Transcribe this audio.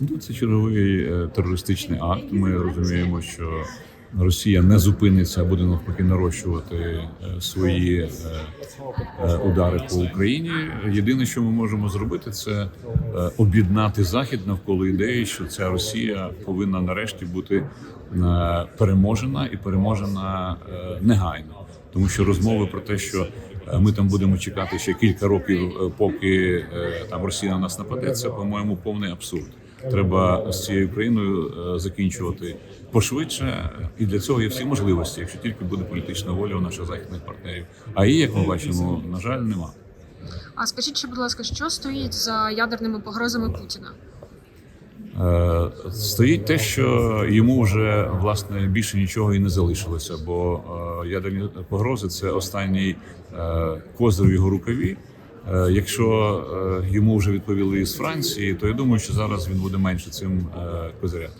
Ну, це черговий е, терористичний акт. Ми розуміємо, що Росія не зупиниться, а буде навпаки нарощувати е, свої е, удари по Україні. Єдине, що ми можемо зробити, це об'єднати захід навколо ідеї, що ця Росія повинна нарешті бути переможена і переможена негайно, тому що розмови про те, що ми там будемо чекати ще кілька років, поки там Росія на нас нападе, це по-моєму повний абсурд. Треба з цією країною е, закінчувати пошвидше, і для цього є всі можливості, якщо тільки буде політична воля у наших західних партнерів. А її, як ми бачимо, на жаль, нема. А скажіть, ще, будь ласка, що стоїть за ядерними погрозами Путіна? Е, Стоїть те, що йому вже власне більше нічого і не залишилося, бо е, ядерні погрози це останній козир в його рукаві. Е, Якщо е, йому вже відповіли з Франції, то я думаю, що зараз він буде менше цим е, козиряти.